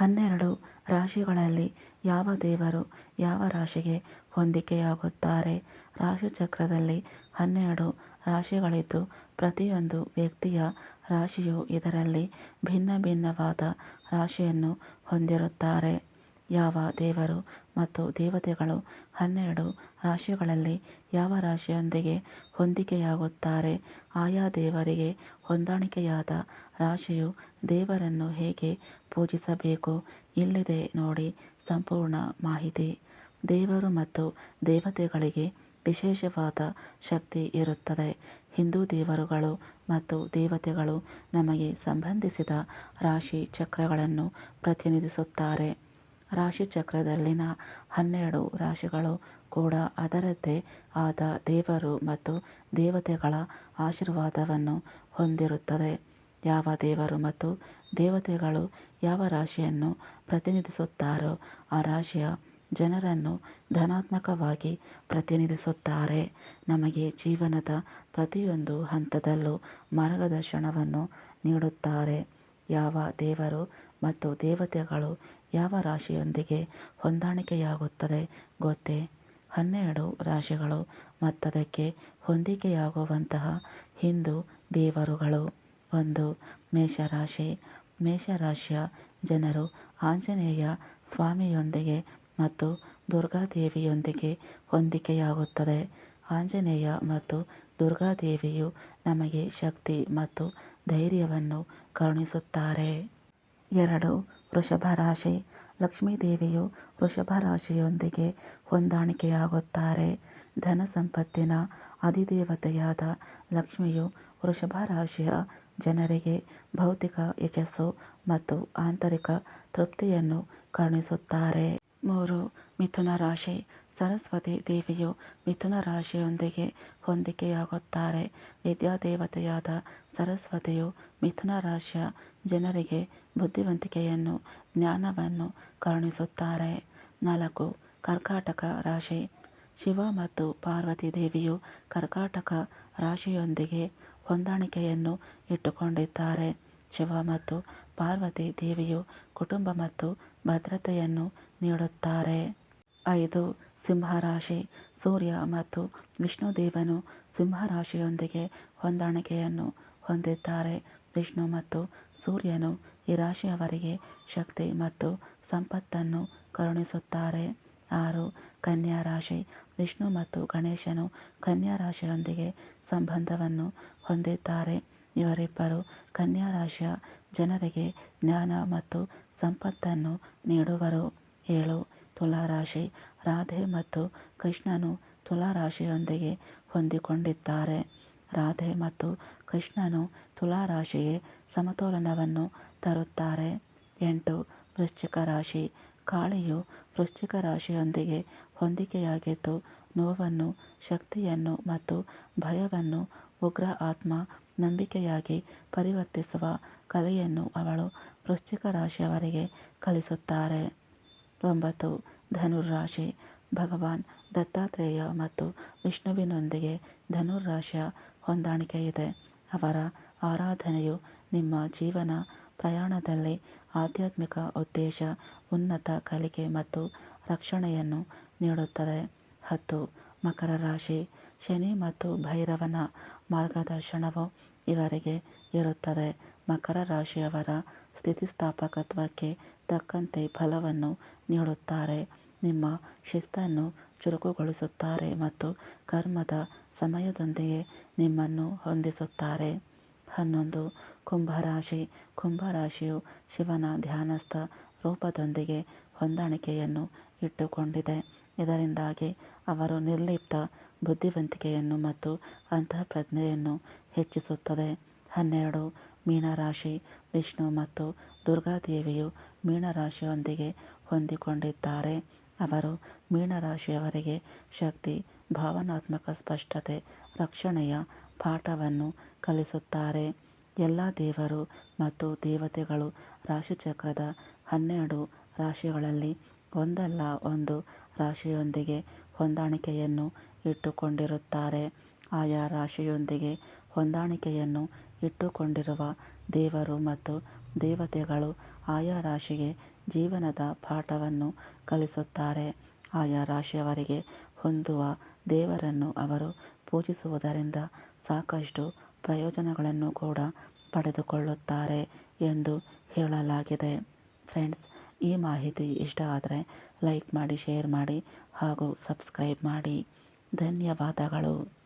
ಹನ್ನೆರಡು ರಾಶಿಗಳಲ್ಲಿ ಯಾವ ದೇವರು ಯಾವ ರಾಶಿಗೆ ಹೊಂದಿಕೆಯಾಗುತ್ತಾರೆ? ರಾಶಿಚಕ್ರದಲ್ಲಿ ಹನ್ನೆರಡು ರಾಶಿಗಳಿದ್ದು ಪ್ರತಿಯೊಂದು ವ್ಯಕ್ತಿಯ ರಾಶಿಯು ಇದರಲ್ಲಿ ಭಿನ್ನ ಭಿನ್ನವಾದ ರಾಶಿಯನ್ನು ಹೊಂದಿರುತ್ತಾರೆ. ಯಾವ ದೇವರು ಮತ್ತು ದೇವತೆಗಳು ಹನ್ನೆರಡು ರಾಶಿಗಳಲ್ಲಿ ಯಾವ ರಾಶಿಯೊಂದಿಗೆ ಹೊಂದಿಕೆಯಾಗುತ್ತಾರೆ? ಆಯಾ ದೇವರಿಗೆ ಹೊಂದಾಣಿಕೆಯಾದ ರಾಶಿಯು ದೇವರನ್ನು ಹೇಗೆ ಪೂಜಿಸಬೇಕು? ಇಲ್ಲಿದೆ ನೋಡಿ ಸಂಪೂರ್ಣ ಮಾಹಿತಿ. ದೇವರು ಮತ್ತು ದೇವತೆಗಳಿಗೆ ವಿಶೇಷವಾದ ಶಕ್ತಿ ಇರುತ್ತದೆ. ಹಿಂದೂ ದೇವರುಗಳು ಮತ್ತು ದೇವತೆಗಳು ನಮಗೆ ಸಂಬಂಧಿಸಿದ ರಾಶಿ ಚಕ್ರಗಳನ್ನು ಪ್ರತಿನಿಧಿಸುತ್ತಾರೆ. ರಾಶಿಚಕ್ರದಲ್ಲಿನ ಹನ್ನೆರಡು ರಾಶಿಗಳು ಕೂಡ ಅದರದ್ದೇ ಆದ ದೇವರು ಮತ್ತು ದೇವತೆಗಳ ಆಶೀರ್ವಾದವನ್ನು ಹೊಂದಿರುತ್ತದೆ. ಯಾವ ದೇವರು ಮತ್ತು ದೇವತೆಗಳು ಯಾವ ರಾಶಿಯನ್ನು ಪ್ರತಿನಿಧಿಸುತ್ತಾರೋ ಆ ರಾಶಿಯ ಜನರನ್ನು ಧನಾತ್ಮಕವಾಗಿ ಪ್ರತಿನಿಧಿಸುತ್ತಾರೆ. ನಮಗೆ ಜೀವನದ ಪ್ರತಿಯೊಂದು ಹಂತದಲ್ಲೂ ಮಾರ್ಗದರ್ಶನವನ್ನು ನೀಡುತ್ತಾರೆ. ಯಾವ ದೇವರು ಮತ್ತು ದೇವತೆಗಳು ಯಾವ ರಾಶಿಯೊಂದಿಗೆ ಹೊಂದಾಣಿಕೆಯಾಗುತ್ತದೆ ಗೊತ್ತೇ? ಹನ್ನೆರಡು ರಾಶಿಗಳು ಮತ್ತದಕ್ಕೆ ಹೊಂದಿಕೆಯಾಗುವಂತಹ ಹಿಂದೂ ದೇವರುಗಳು. ಒಂದು, ಮೇಷರಾಶಿ. ಮೇಷರಾಶಿಯ ಜನರು ಆಂಜನೇಯ ಸ್ವಾಮಿಯೊಂದಿಗೆ ಮತ್ತು ದುರ್ಗಾದೇವಿಯೊಂದಿಗೆ ಹೊಂದಿಕೆಯಾಗುತ್ತದೆ. ಆಂಜನೇಯ ಮತ್ತು ದುರ್ಗಾದೇವಿಯು ನಮಗೆ ಶಕ್ತಿ ಮತ್ತು ಧೈರ್ಯವನ್ನು ಕರುಣಿಸುತ್ತಾರೆ. ಎರಡು ವೃಷಭ ರಾಶಿ ಲಕ್ಷ್ಮೀದೇವಿಯು ವೃಷಭ ರಾಶಿಯೊಂದಿಗೆ ಹೊಂದಾಣಿಕೆಯಾಗುತ್ತಾರೆ. ಧನ ಸಂಪತ್ತಿನ ಅಧಿದೇವತೆಯಾದ ಲಕ್ಷ್ಮಿಯು ವೃಷಭ ರಾಶಿಯ ಜನರಿಗೆ ಭೌತಿಕ ಯಶಸ್ಸು ಮತ್ತು ಆಂತರಿಕ ತೃಪ್ತಿಯನ್ನು ಕರುಣಿಸುತ್ತಾರೆ. ಮೂರು ಮಿಥುನ ರಾಶಿ. ಸರಸ್ವತಿ ದೇವಿಯು ಮಿಥುನ ರಾಶಿಯೊಂದಿಗೆ ಹೊಂದಿಕೆಯಾಗುತ್ತಾರೆ. ವಿದ್ಯಾದೇವತೆಯಾದ ಸರಸ್ವತಿಯು ಮಿಥುನ ರಾಶಿಯ ಜನರಿಗೆ ಬುದ್ಧಿವಂತಿಕೆಯನ್ನು, ಜ್ಞಾನವನ್ನು ಕರುಣಿಸುತ್ತಾರೆ. ನಾಲ್ಕು, ಕರ್ಕಾಟಕ ರಾಶಿ. ಶಿವ ಮತ್ತು ಪಾರ್ವತಿ ದೇವಿಯು ಕರ್ಕಾಟಕ ರಾಶಿಯೊಂದಿಗೆ ಹೊಂದಾಣಿಕೆಯನ್ನು ಇಟ್ಟುಕೊಂಡಿದ್ದಾರೆ. ಶಿವ ಮತ್ತು ಪಾರ್ವತಿ ದೇವಿಯು ಕುಟುಂಬ ಮತ್ತು ಭದ್ರತೆಯನ್ನು ನೀಡುತ್ತಾರೆ. ಐದು ಸಿಂಹರಾಶಿ ಸೂರ್ಯ ಮತ್ತು ವಿಷ್ಣುದೇವನು ಸಿಂಹರಾಶಿಯೊಂದಿಗೆ ಹೊಂದಾಣಿಕೆಯನ್ನು ಹೊಂದಿದ್ದಾರೆ. ವಿಷ್ಣು ಮತ್ತು ಸೂರ್ಯನು ಈ ರಾಶಿಯವರಿಗೆ ಶಕ್ತಿ ಮತ್ತು ಸಂಪತ್ತನ್ನು ಕರುಣಿಸುತ್ತಾರೆ. ಆರು, ಕನ್ಯಾ ರಾಶಿ. ವಿಷ್ಣು ಮತ್ತು ಗಣೇಶನು ಕನ್ಯಾ ರಾಶಿಯೊಂದಿಗೆ ಸಂಬಂಧವನ್ನು ಹೊಂದಿದ್ದಾರೆ. ಇವರಿಬ್ಬರು ಕನ್ಯಾ ರಾಶಿಯ ಜನರಿಗೆ ಜ್ಞಾನ ಮತ್ತು ಸಂಪತ್ತನ್ನು ನೀಡುವರು. ಏಳು ತುಲಾರಾಶಿ. ರಾಧೆ ಮತ್ತು ಕೃಷ್ಣನು ತುಲಾರಾಶಿಯೊಂದಿಗೆ ಹೊಂದಿಕೊಂಡಿದ್ದಾರೆ. ರಾಧೆ ಮತ್ತು ಕೃಷ್ಣನು ತುಲಾರಾಶಿಗೆ ಸಮತೋಲನವನ್ನು ತರುತ್ತಾರೆ. ಎಂಟು, ವೃಶ್ಚಿಕ ರಾಶಿ. ಕಾಳಿಯು ವೃಶ್ಚಿಕ ರಾಶಿಯೊಂದಿಗೆ ಹೊಂದಿಕೆಯಾಗಿದ್ದು, ನೋವನ್ನು, ಶಕ್ತಿಯನ್ನು ಮತ್ತು ಭಯವನ್ನು ಉಗ್ರ ಆತ್ಮ ನಂಬಿಕೆಯಾಗಿ ಪರಿವರ್ತಿಸುವ ಕಲೆಯನ್ನು ಅವಳು ವೃಶ್ಚಿಕ ರಾಶಿಯವರಿಗೆ ಕಲಿಸುತ್ತಾರೆ. ಒಂಬತ್ತು ಧನುರ್ರಾಶಿ, ಭಗವಾನ್ ದತ್ತಾತ್ರೇಯ ಮತ್ತು ವಿಷ್ಣುವಿನೊಂದಿಗೆ ಧನುರ್ರಾಶಿಯ ಹೊಂದಾಣಿಕೆಯಿದೆ ಅವರ ಆರಾಧನೆಯು ನಿಮ್ಮ ಜೀವನ ಪ್ರಯಾಣದಲ್ಲಿ ಆಧ್ಯಾತ್ಮಿಕ ಉದ್ದೇಶ, ಉನ್ನತ ಕಲಿಕೆ ಮತ್ತು ರಕ್ಷಣೆಯನ್ನು ನೀಡುತ್ತದೆ. ಹತ್ತು, ಮಕರ ರಾಶಿ, ಶನಿ ಮತ್ತು ಭೈರವನ ಮಾರ್ಗದರ್ಶನವು ಇವರಿಗೆ ಇರುತ್ತದೆ. ಮಕರ ರಾಶಿಯವರ ಸ್ಥಿತಿಸ್ಥಾಪಕತ್ವಕ್ಕೆ ತಕ್ಕಂತೆ ಫಲವನ್ನು ನೀಡುತ್ತಾರೆ. ನಿಮ್ಮ ಶಿಸ್ತನ್ನು ಚುರುಕುಗೊಳಿಸುತ್ತಾರೆ ಮತ್ತು ಕರ್ಮದ ಸಮಯದೊಂದಿಗೆ ನಿಮ್ಮನ್ನು ಹೊಂದಿಸುತ್ತಾರೆ. ಹನ್ನೊಂದು, ಕುಂಭರಾಶಿ. ಕುಂಭರಾಶಿಯು ಶಿವನ ಧ್ಯಾನಸ್ಥ ರೂಪದೊಂದಿಗೆ ಹೊಂದಾಣಿಕೆಯನ್ನು ಇಟ್ಟುಕೊಂಡಿದೆ. ಇದರಿಂದಾಗಿ ಅವರು ನಿರ್ಲಿಪ್ತ ಬುದ್ಧಿವಂತಿಕೆಯನ್ನು ಮತ್ತು ಅಂತಃಪ್ರಜ್ಞೆಯನ್ನು ಹೆಚ್ಚಿಸುತ್ತದೆ. ಹನ್ನೆರಡು ಮೀನರಾಶಿ, ವಿಷ್ಣು ಮತ್ತು ದುರ್ಗಾದೇವಿಯು ಮೀನರಾಶಿಯೊಂದಿಗೆ ಹೊಂದಿಕೊಂಡಿದ್ದಾರೆ. ಅವರು ಮೀನರಾಶಿಯವರಿಗೆ ಶಕ್ತಿ, ಭಾವನಾತ್ಮಕ ಸ್ಪಷ್ಟತೆ, ರಕ್ಷಣೆಯ ಪಾಠವನ್ನು ಕಲಿಸುತ್ತಾರೆ. ಎಲ್ಲ ದೇವರು ಮತ್ತು ದೇವತೆಗಳು ರಾಶಿಚಕ್ರದ ಹನ್ನೆರಡು ರಾಶಿಗಳಲ್ಲಿ ಒಂದಲ್ಲ ಒಂದು ರಾಶಿಯೊಂದಿಗೆ ಹೊಂದಾಣಿಕೆಯನ್ನು ಇಟ್ಟುಕೊಂಡಿರುತ್ತಾರೆ. ಆಯಾ ರಾಶಿಯೊಂದಿಗೆ ಹೊಂದಾಣಿಕೆಯನ್ನು ಇಟ್ಟುಕೊಂಡಿರುವ ದೇವರು ಮತ್ತು ದೇವತೆಗಳು ಆಯಾ ರಾಶಿಗೆ ಜೀವನದ ಪಾಠವನ್ನು ಕಲಿಸುತ್ತಾರೆ. ಆಯಾ ರಾಶಿಯವರಿಗೆ ಹೊಂದುವ ದೇವರನ್ನು ಅವರು ಪೂಜಿಸುವುದರಿಂದ ಸಾಕಷ್ಟು ಪ್ರಯೋಜನಗಳನ್ನು ಕೂಡ ಪಡೆದುಕೊಳ್ಳುತ್ತಾರೆ ಎಂದು ಹೇಳಲಾಗಿದೆ. ಫ್ರೆಂಡ್ಸ್, ಈ ಮಾಹಿತಿ ಇಷ್ಟ ಆದರೆ ಲೈಕ್ ಮಾಡಿ, ಶೇರ್ ಮಾಡಿ ಹಾಗೂ ಸಬ್ಸ್ಕ್ರೈಬ್ ಮಾಡಿ. ಧನ್ಯವಾದಗಳು.